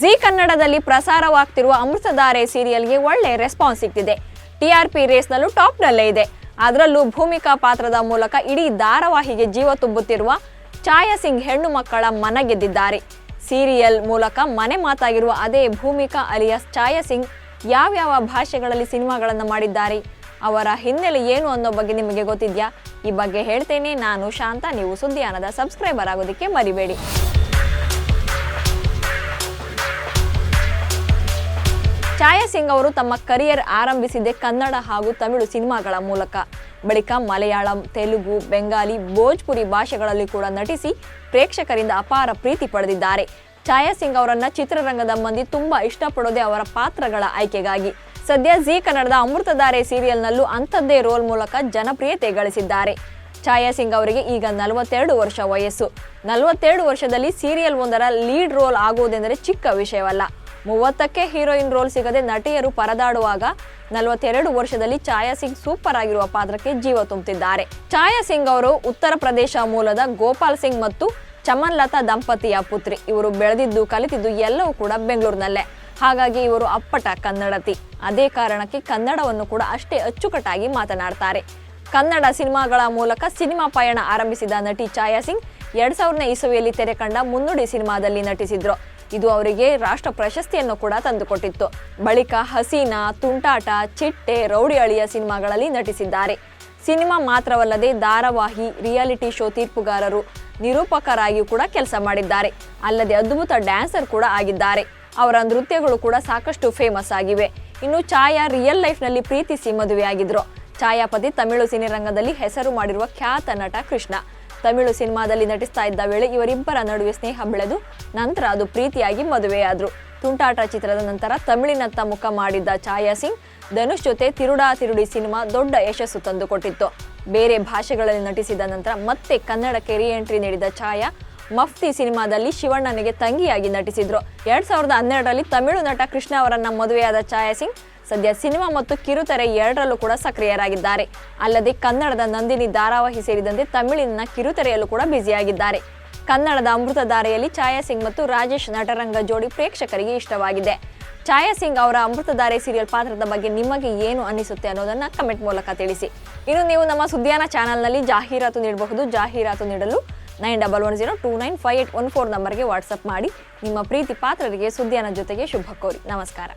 G ಕನ್ನಡದಲ್ಲಿ ಪ್ರಸಾರವಾಗ್ತಿರುವ ಅಮೃತಧಾರೆ ಸೀರಿಯಲ್ಗೆ ಒಳ್ಳೆ response ಸಿಗ್ತಿದೆ TRP ರೇಸ್ನಲ್ಲೂ ಟಾಪ್ನಲ್ಲೇ ಇದೆ. ಅದರಲ್ಲೂ ಭೂಮಿಕಾ ಪಾತ್ರದ ಮೂಲಕ ಇಡೀ ಧಾರಾವಾಹಿಗೆ ಜೀವ ತುಂಬುತ್ತಿರುವ ಛಾಯಾ ಸಿಂಗ್ ಹೆಣ್ಣು ಮಕ್ಕಳ ಮನ ಗೆದ್ದಿದ್ದಾರೆ ಸೀರಿಯಲ್ ಮೂಲಕ ಮನೆ ಮಾತಾಗಿರುವ ಅದೇ ಭೂಮಿಕಾ ಅಲಿಯಾಸ್ ಛಾಯಾ ಸಿಂಗ್ ಯಾವ್ಯಾವ ಭಾಷೆಗಳಲ್ಲಿ ಸಿನಿಮಾಗಳನ್ನು ಮಾಡಿದ್ದಾರೆ? ಅವರ ಹಿನ್ನೆಲೆ ಏನು ಅನ್ನೋ ಬಗ್ಗೆ ನಿಮಗೆ ಗೊತ್ತಿದ್ಯಾ? ಈ ಬಗ್ಗೆ ಹೇಳ್ತೇನೆ ನಾನು ಶಾಂತ. ನೀವು ಸುದ್ದಿಯಾನದ ಸಬ್ಸ್ಕ್ರೈಬರ್ ಆಗೋದಕ್ಕೆ ಮರಿಬೇಡಿ. ಛಾಯಾ ಸಿಂಗ್ ಅವರು ತಮ್ಮ ಕರಿಯರ್ ಆರಂಭಿಸಿದ್ದೆ ಕನ್ನಡ ಹಾಗೂ ತಮಿಳು ಸಿನಿಮಾಗಳ ಮೂಲಕ. ಬಳಿಕ ಮಲಯಾಳಂ, ತೆಲುಗು, ಬೆಂಗಾಲಿ, ಭೋಜ್ಪುರಿ ಭಾಷೆಗಳಲ್ಲಿ ಕೂಡ ನಟಿಸಿ ಪ್ರೇಕ್ಷಕರಿಂದ ಅಪಾರ ಪ್ರೀತಿ ಪಡೆದಿದ್ದಾರೆ. ಛಾಯಾ ಸಿಂಗ್ ಅವರನ್ನ ಚಿತ್ರರಂಗದ ಮಂದಿ ತುಂಬಾ ಇಷ್ಟಪಡೋದೇ ಅವರ ಪಾತ್ರಗಳ ಆಯ್ಕೆಗಾಗಿ. ಸದ್ಯ ಜಿ ಕನ್ನಡದ ಅಮೃತಧಾರೆ ಸೀರಿಯಲ್ನಲ್ಲೂ ಅಂಥದ್ದೇ ರೋಲ್ ಮೂಲಕ ಜನಪ್ರಿಯತೆ ಗಳಿಸಿದ್ದಾರೆ. ಛಾಯಾ ಸಿಂಗ್ ಅವರಿಗೆ ಈಗ ನಲವತ್ತೆರಡು ವರ್ಷ ವಯಸ್ಸು. ನಲವತ್ತೆರಡು ವರ್ಷದಲ್ಲಿ ಸೀರಿಯಲ್ ಒಂದರ ಲೀಡ್ ರೋಲ್ ಆಗುವುದೆಂದರೆ ಚಿಕ್ಕ ವಿಷಯವಲ್ಲ. ಮೂವತ್ತಕ್ಕೆ ಹೀರೋಯಿನ್ ರೋಲ್ ಸಿಗದೆ ನಟಿಯರು ಪರದಾಡುವಾಗ ನಲವತ್ತೆರಡು ವರ್ಷದಲ್ಲಿ ಛಾಯಾ ಸಿಂಗ್ ಸೂಪರ್ ಆಗಿರುವ ಪಾತ್ರಕ್ಕೆ ಜೀವ ತುಂಬುತ್ತಿದ್ದಾರೆ ಛಾಯಾ ಸಿಂಗ್ ಅವರು ಉತ್ತರ ಪ್ರದೇಶ ಮೂಲದ ಗೋಪಾಲ್ ಸಿಂಗ್ ಮತ್ತು ಚಮನ್ ಲತಾ ದಂಪತಿಯ ಪುತ್ರಿ. ಇವರು ಬೆಳೆದಿದ್ದು, ಕಲಿತಿದ್ದು ಎಲ್ಲವೂ ಕೂಡ ಬೆಂಗಳೂರಿನಲ್ಲೇ. ಹಾಗಾಗಿ ಇವರು ಅಪ್ಪಟ ಕನ್ನಡತಿ. ಅದೇ ಕಾರಣಕ್ಕೆ ಕನ್ನಡವನ್ನು ಕೂಡ ಅಷ್ಟೇ ಅಚ್ಚುಕಟ್ಟಾಗಿ ಮಾತನಾಡ್ತಾರೆ. ಕನ್ನಡ ಸಿನಿಮಾಗಳ ಮೂಲಕ ಸಿನಿಮಾ ಪಯಣ ಆರಂಭಿಸಿದ ನಟಿ ಛಾಯಾ ಸಿಂಗ್, ಎರಡ್ ಸಾವಿರನೇ ಇಸವಿಯಲ್ಲಿ ತೆರೆ ಕಂಡ ಮುನ್ನುಡಿ ಸಿನಿಮಾದಲ್ಲಿ ನಟಿಸಿದ್ರು. ಇದು ಅವರಿಗೆ ರಾಷ್ಟ್ರ ಪ್ರಶಸ್ತಿಯನ್ನು ಕೂಡ ತಂದುಕೊಟ್ಟಿತ್ತು. ಬಳಿಕ ಹಸೀನಾ, ತುಂಟಾಟ, ಚಿಟ್ಟೆ, ರೌಡಿ ಅಳಿಯ ಸಿನಿಮಾಗಳಲ್ಲಿ ನಟಿಸಿದ್ದಾರೆ. ಸಿನಿಮಾ ಮಾತ್ರವಲ್ಲದೆ ಧಾರಾವಾಹಿ, ರಿಯಾಲಿಟಿ ಶೋ ತೀರ್ಪುಗಾರರು ನಿರೂಪಕರಾಗಿಯೂ ಕೂಡ ಕೆಲಸ ಮಾಡಿದ್ದಾರೆ. ಅಲ್ಲದೆ ಅದ್ಭುತ ಡ್ಯಾನ್ಸರ್ ಕೂಡ ಆಗಿದ್ದಾರೆ. ಅವರ ನೃತ್ಯಗಳು ಕೂಡ ಸಾಕಷ್ಟು ಫೇಮಸ್ ಆಗಿವೆ. ಇನ್ನು ಛಾಯಾ ರಿಯಲ್ ಲೈಫ್ನಲ್ಲಿ ಪ್ರೀತಿಸಿ ಮದುವೆಯಾಗಿದ್ರು. ಛಾಯಾಪತಿ ತಮಿಳು ಸಿನಿರಂಗದಲ್ಲಿ ಹೆಸರು ಮಾಡಿರುವ ಖ್ಯಾತ ನಟ ಕೃಷ್ಣ. ತಮಿಳು ಸಿನಿಮಾದಲ್ಲಿ ನಟಿಸ್ತಾ ಇದ್ದ ವೇಳೆ ಇವರಿಬ್ಬರ ನಡುವೆ ಸ್ನೇಹ ಬೆಳೆದು ನಂತರ ಅದು ಪ್ರೀತಿಯಾಗಿ ಮದುವೆಯಾದರು. ತುಂಟಾಟ ಚಿತ್ರದ ನಂತರ ತಮಿಳಿನತ್ತ ಮುಖ ಮಾಡಿದ್ದ ಛಾಯಾ ಸಿಂಗ್, ಧನುಷ್ ಜೊತೆ ತಿರುಡಾ ತಿರುಡಿ ಸಿನಿಮಾ ದೊಡ್ಡ ಯಶಸ್ಸು ತಂದುಕೊಟ್ಟಿತ್ತು. ಬೇರೆ ಭಾಷೆಗಳಲ್ಲಿ ನಟಿಸಿದ ನಂತರ ಮತ್ತೆ ಕನ್ನಡಕ್ಕೆ ರಿಎಂಟ್ರಿ ನೀಡಿದ ಛಾಯಾ, ಮಫ್ತಿ ಸಿನಿಮಾದಲ್ಲಿ ಶಿವಣ್ಣನಿಗೆ ತಂಗಿಯಾಗಿ ನಟಿಸಿದ್ರು. ಎರಡ್ ಸಾವಿರದ ಹನ್ನೆರಡರಲ್ಲಿ ತಮಿಳು ನಟ ಕೃಷ್ಣ ಅವರನ್ನ ಮದುವೆಯಾದ ಛಾಯಾ ಸಿಂಗ್ ಸದ್ಯ ಸಿನಿಮಾ ಮತ್ತು ಕಿರುತೆರೆ ಎರಡರಲ್ಲೂ ಕೂಡ ಸಕ್ರಿಯರಾಗಿದ್ದಾರೆ. ಅಲ್ಲದೆ ಕನ್ನಡದ ನಂದಿನಿ ಧಾರಾವಾಹಿ ಸೇರಿದಂತೆ ತಮಿಳಿನ ಕಿರುತೆರೆಯಲ್ಲೂ ಕೂಡ ಬ್ಯುಸಿಯಾಗಿದ್ದಾರೆ. ಕನ್ನಡದ ಅಮೃತಧಾರೆಯಲ್ಲಿ ಛಾಯಾ ಸಿಂಗ್ ಮತ್ತು ರಾಜೇಶ್ ನಟರಂಗ ಜೋಡಿ ಪ್ರೇಕ್ಷಕರಿಗೆ ಇಷ್ಟವಾಗಿದೆ. ಛಾಯಾ ಸಿಂಗ್ ಅವರ ಅಮೃತಧಾರೆ ಸೀರಿಯಲ್ ಪಾತ್ರದ ಬಗ್ಗೆ ನಿಮಗೆ ಏನು ಅನಿಸುತ್ತೆ ಅನ್ನೋದನ್ನ ಕಮೆಂಟ್ ಮೂಲಕ ತಿಳಿಸಿ. ಇನ್ನು ನೀವು ನಮ್ಮ ಸುದ್ದಿಯಾನ ಚಾನಲ್ನಲ್ಲಿ ಜಾಹೀರಾತು ನೀಡಬಹುದು. ಜಾಹೀರಾತು ನೀಡಲು nine double one zero two nine five eight one four ನಂಬರ್ಗೆ ವಾಟ್ಸಪ್ ಮಾಡಿ. ನಿಮ್ಮ ಪ್ರೀತಿ ಪಾತ್ರರಿಗೆ ಸುದ್ದಿಯಾನ ಜೊತೆಗೆ ಶುಭ ಕೋರಿ. ನಮಸ್ಕಾರ.